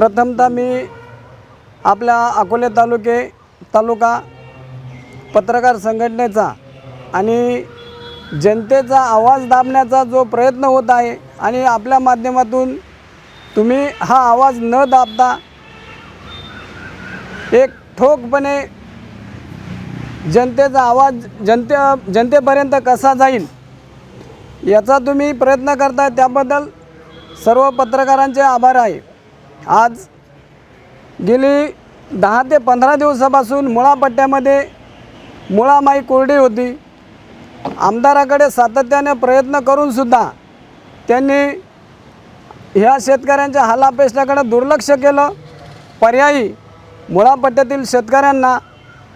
प्रथमतः मी आपल्या अकोले तालुके तालुका पत्रकार संघटनेचा आणि जनतेचा आवाज दाबण्याचा जो प्रयत्न होत आहे आणि आपल्या माध्यमातून तुम्ही हा आवाज न दाबता एक ठोकपणे जनतेचा आवाज जनते जनतेपर्यंत कसा जाईल याचा तुम्ही प्रयत्न करताय त्याबद्दल सर्व पत्रकारांचे आभार आहे. आज गेली दहा ते पंधरा दिवसापासून मुळापट्ट्यामध्ये मुळामाई कोरडी होती. आमदाराकडे सातत्याने प्रयत्न करूनसुद्धा त्यांनी ह्या शेतकऱ्यांच्या हालापेष्टाकडे दुर्लक्ष केलं. पर्यायी मुळापट्ट्यातील शेतकऱ्यांना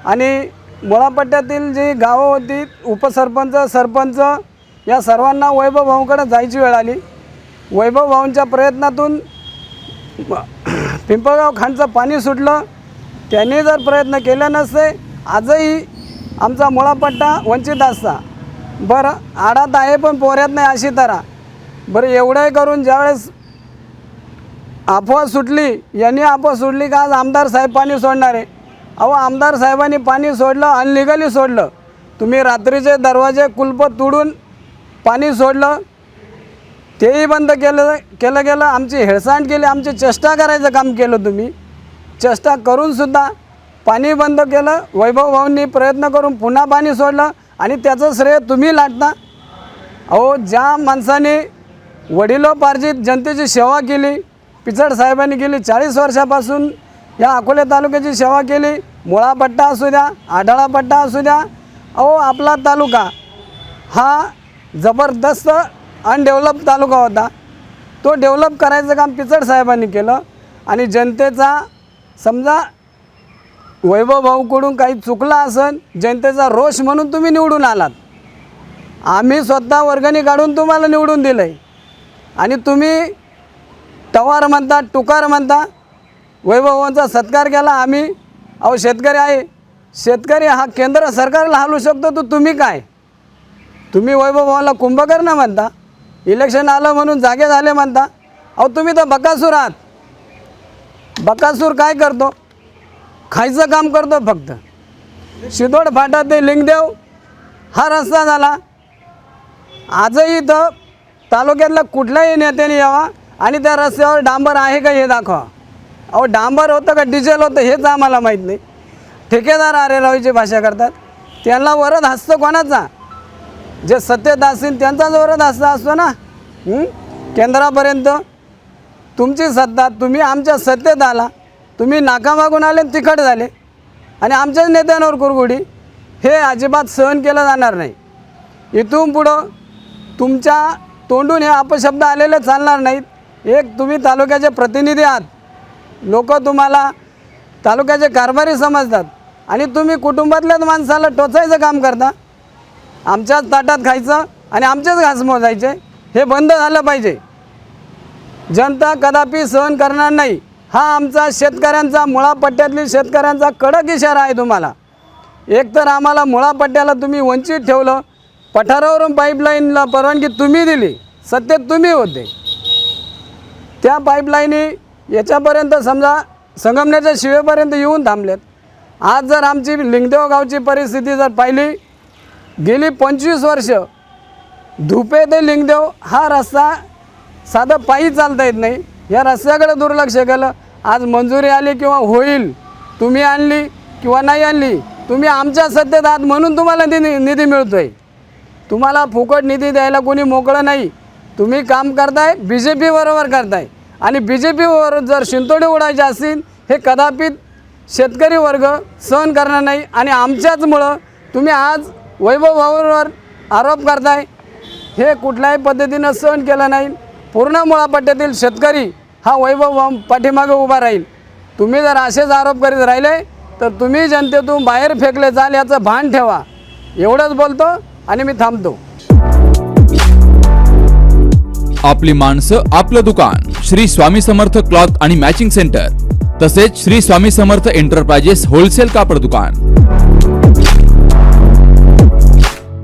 आणि मुळापट्ट्यातील जी गावं होती उपसरपंच सरपंच या सर्वांना वैभव भाऊंकडे जायची वेळ आली. वैभव भाऊंच्या प्रयत्नातून पिंपळगाव खानचं पाणी सुटलं. त्यांनी जर प्रयत्न केला नसते आजही आमचा मुळापट्टा वंचित असता. बरं आडात आहे पण पोऱ्यात नाही अशी तरा. बरं एवढंही करून ज्यावेळेस अफवा सुटली यांनी अफवा सुटली का आज आमदार साहेब पाणी सोडणार? आहे अहो आमदार साहेबांनी पाणी सोडलं अनलिगली सोडलं. तुम्ही रात्रीचे दरवाजे कुलप तोडून पाणी सोडलं. तेही बंद केलं केलं गेलं आमची हेळसांड केली आमची चेष्टा करायचं काम केलं तुम्ही. चेष्टा करूनसुद्धा पाणी बंद केलं वैभव भाऊंनी प्रयत्न करून पुन्हा पाणी सोडलं आणि त्याचं श्रेय तुम्ही लाटता. अहो ज्या माणसाने वडिलोपार्जित जनतेची सेवा केली पिचड साहेबांनी केली चाळीस वर्षापासून या अकोले तालुक्याची सेवा केली मुळापट्टा असू द्या आढळापट्टा असू द्या अहो आपला तालुका हा जबरदस्त अनडेव्हलप तालुका होता. तो डेव्हलप करायचं काम पिचड साहेबांनी केलं आणि जनतेचा समजा वैभव भाऊकडून काही चुकलं असेल जनतेचा रोष म्हणून तुम्ही निवडून आलात. आम्ही स्वतः वर्गणी काढून तुम्हाला निवडून दिलं आहे आणि तुम्ही टवार म्हणता टुकार म्हणता वैभवांचा सत्कार केला आम्ही अहो शेतकरी आहे. शेतकरी हा केंद्र सरकारला हलू शकतो तर तुम्ही काय? तुम्ही वैभवाला कुंभकर्ण म्हणता. इलेक्शन आलं म्हणून जागे झाले म्हणता. अहो तुम्ही तर बकासूर आहात. बकासूर काय करतो? खायचं काम करतो फक्त. शिदोड फाटा ते लिंगदेव हा रस्ता झाला. आजही इथं तालुक्यातल्या कुठल्याही नेत्याने यावा आणि त्या रस्त्यावर डांबर आहे का हे दाखवा. अहो डांबर होतं का डिझेल होतं हेच आम्हाला माहीत नाही. ठेकेदार आरेरावीची भाषा करतात. त्यांना वरद हसतं कोणाचा? जे सत्तेत असतील त्यांचा जोरात असता असतो ना? केंद्रापर्यंत. तुमची सत्ता तुम्ही आमच्या सत्तेत आला. तुम्ही नाकामागून आले तिखट झाले. आणि आमच्याच नेत्यांवर कुरगुडी. हे अजिबात सहन केलं जाणार नाही. इथून पुढं तुमच्या तोंडून हे अपशब्द आलेले चालणार नाहीत. एक तुम्ही तालुक्याचे प्रतिनिधी आहात. लोक तुम्हाला तालुक्याचे कारभारी समजतात. आणि तुम्ही कुटुंबातल्याच माणसाला टोचायचं काम करता. आमच्याच ताटात खायचं आणि आमचेच घास मोजायचे हे बंद झालं पाहिजे. जनता कदापि सहन करणार नाही. हा आमचा शेतकऱ्यांचा मुळापट्ट्यातील शेतकऱ्यांचा कडक इशारा आहे तुम्हाला. एक तर आम्हाला मुळापट्ट्याला तुम्ही वंचित ठेवलं. पठारावरून पाईपलाईनला परवानगी तुम्ही दिली. सत्तेत तुम्ही होते. त्या पाईपलाईनी याच्यापर्यंत समजा संगमनेरच्या शिवेपर्यंत येऊन थांबलेत. आज जर आमची लिंगदेव गावची परिस्थिती जर पाहिली गेली पंचवीस वर्ष धुपे ते लिंगदेव हा रस्ता साधं पायी चालता येत नाही. या रस्त्याकडे दुर्लक्ष केलं आज मंजुरी आली किंवा होईल तुम्ही आणली किंवा नाही आणली तुम्ही आमच्या सत्तेत आहात म्हणून तुम्हाला निधी निधी मिळतो आहे तुम्हाला फुकट निधी द्यायला कोणी मोकळं नाही. तुम्ही काम करताय बी जे पीबरोबर करताय. आणि बी जे पीवर जर शिंतोडे उडायचे असतील हे कदापित शेतकरी वर्ग सहन करणार नाही. आणि आमच्याचमुळं तुम्ही आज वैभव भाऊंवर आरोप करताय. हे कुठल्याही पद्धतीनं सहन केलं नाही. पूर्ण मुळापट्ट्यातील शेतकरी हा वैभव भाऊ पाठीमागे उभा राहील. तुम्ही जर असेच आरोप करीत राहिले तर तुम्ही जनतेतून बाहेर फेकले जाल याचं भान ठेवा. एवढंच बोलतो आणि मी थांबतो. आपली माणसं आपलं दुकान. श्री स्वामी समर्थ क्लॉथ आणि मॅचिंग सेंटर. तसेच श्री स्वामी समर्थ एंटरप्राइजेस होलसेल कापड दुकान.